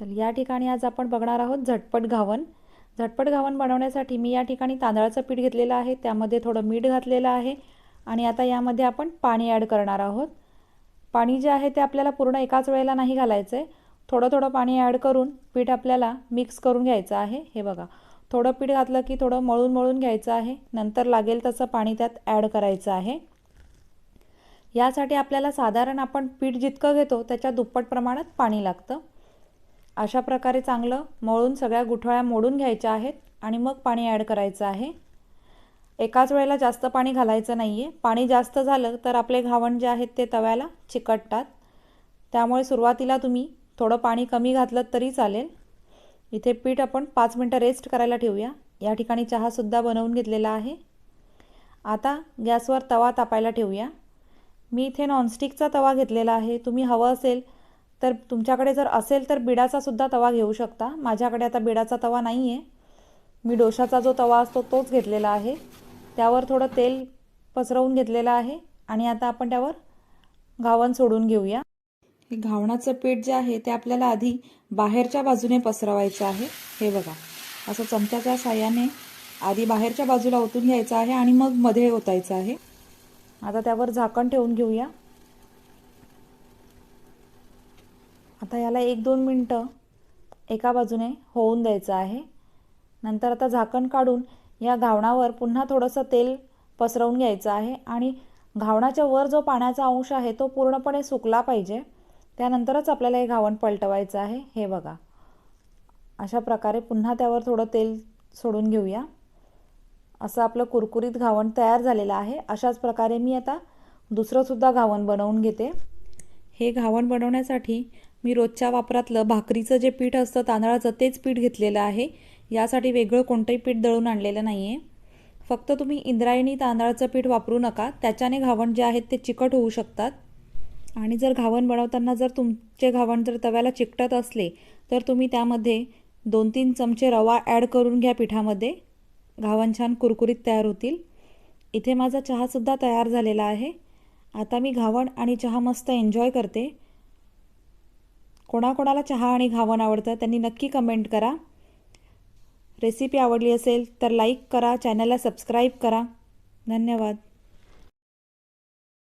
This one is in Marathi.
चल या ठिकाणी आज आपण बघणार आहोत झटपट घावन. झटपट घावन बनवण्यासाठी मी या ठिकाणी तांदळाचं पीठ घेतलेलं आहे त्यामध्ये थोडं मीठ घातलेलं आहे आणि आता यामध्ये आपण पाणी ॲड करणार आहोत. पाणी जे आहे ते आपल्याला पूर्ण एकाच वेळेला नाही घालायचं आहे थोडं थोडं पाणी ॲड करून पीठ आपल्याला मिक्स करून घ्यायचं आहे. हे बघा थोडं पीठ घातलं की थोडं मळून मळून घ्यायचं आहे. नंतर लागेल तसं पाणी त्यात ॲड करायचं आहे. यासाठी आपल्याला साधारण आपण पीठ जितकं घेतो त्याच्या दुप्पट प्रमाणात पाणी लागतं. अशा प्रकारे चांगलं मळून सगळ्या गुठळ्या मोडून घ्यायच्या आहेत आणि मग पाणी ॲड करायचं आहे. एकाच वेळेला जास्त पाणी घालायचं नाही आहे पाणी जास्त झालं तर आपले घावण जे आहेत ते तव्याला चिकटतात. त्यामुळे सुरुवातीला तुम्ही थोडं पाणी कमी घातलं तरी चालेल. इथे पीठ आपण पाच मिनटं रेस्ट करायला ठेवूया. या ठिकाणी चहासुद्धा बनवून घेतलेला आहे. आता गॅसवर तवा तापायला ठेवूया. मी इथे नॉनस्टिकचा तवा घेतलेला आहे. तुम्ही हवं असेल तर तुमच्याकडे जर असेल तर बिडाचा सुद्धा तवा घेऊ शकता. माझ्याकडे आता बिडाचा तवा नाही आहे मी डोशाचा जो तवा असतो तोच घेतलेला आहे. त्यावर थोडं तेल पसरवून घेतलेलं आहे आणि आता आपण त्यावर घावन सोडून घेऊया. हे घावणाचं पीठ जे आहे ते आपल्याला आधी बाहेरच्या बाजूने पसरवायचं आहे. हे बघा असं चमच्याच्या साह्याने आधी बाहेरच्या बाजूला ओतून घ्यायचं आहे आणि मग मध्ये ओतायचं आहे. आता त्यावर झाकण ठेवून घेऊया. आता याला एक दोन मिनटं एका बाजूने होऊन द्यायचं आहे. नंतर आता झाकण काढून या घावणावर पुन्हा थोडंसं तेल पसरवून घ्यायचं आहे आणि घावणाच्या वर जो पाण्याचा अंश आहे तो पूर्णपणे सुकला पाहिजे. त्यानंतरच आपल्याला हे घावण पलटवायचं आहे. हे बघा. अशा प्रकारे पुन्हा त्यावर थोडं तेल सोडून घेऊया. असं आपलं कुरकुरीत घावण तयार झालेलं आहे. अशाच प्रकारे मी आता दुसरंसुद्धा घावण बनवून घेते. हे घावण बनवण्यासाठी मी रोजच्या वापरातलं भाकरीचं जे पीठ असतं तांदळाचं तेच पीठ घेतलेलं आहे. यासाठी वेगळं कोणतंही पीठ दळून आणलेलं नाही आहे फक्त तुम्ही इंद्रायणी तांदळाचं पीठ वापरू नका. त्याच्याने घावण जे आहेत ते चिकट होऊ शकतात. आणि जर घावण बनवताना जर तुमचे घावण जर तव्याला चिकटत असले तर तुम्ही त्यामध्ये दोन तीन चमचे रवा ॲड करून घ्या पिठामध्ये. घावण छान कुरकुरीत तयार होतील. इथे माझा चहासुद्धा तयार झालेला आहे. आता मी घावण आणि चहा मस्त एन्जॉय करते. कोणाकोणाला चहा आणि घावण आवडतं त्यांनी नक्की कमेंट करा. रेसिपी आवडली असेल तर लाईक करा चॅनलला सबस्क्राईब करा. धन्यवाद.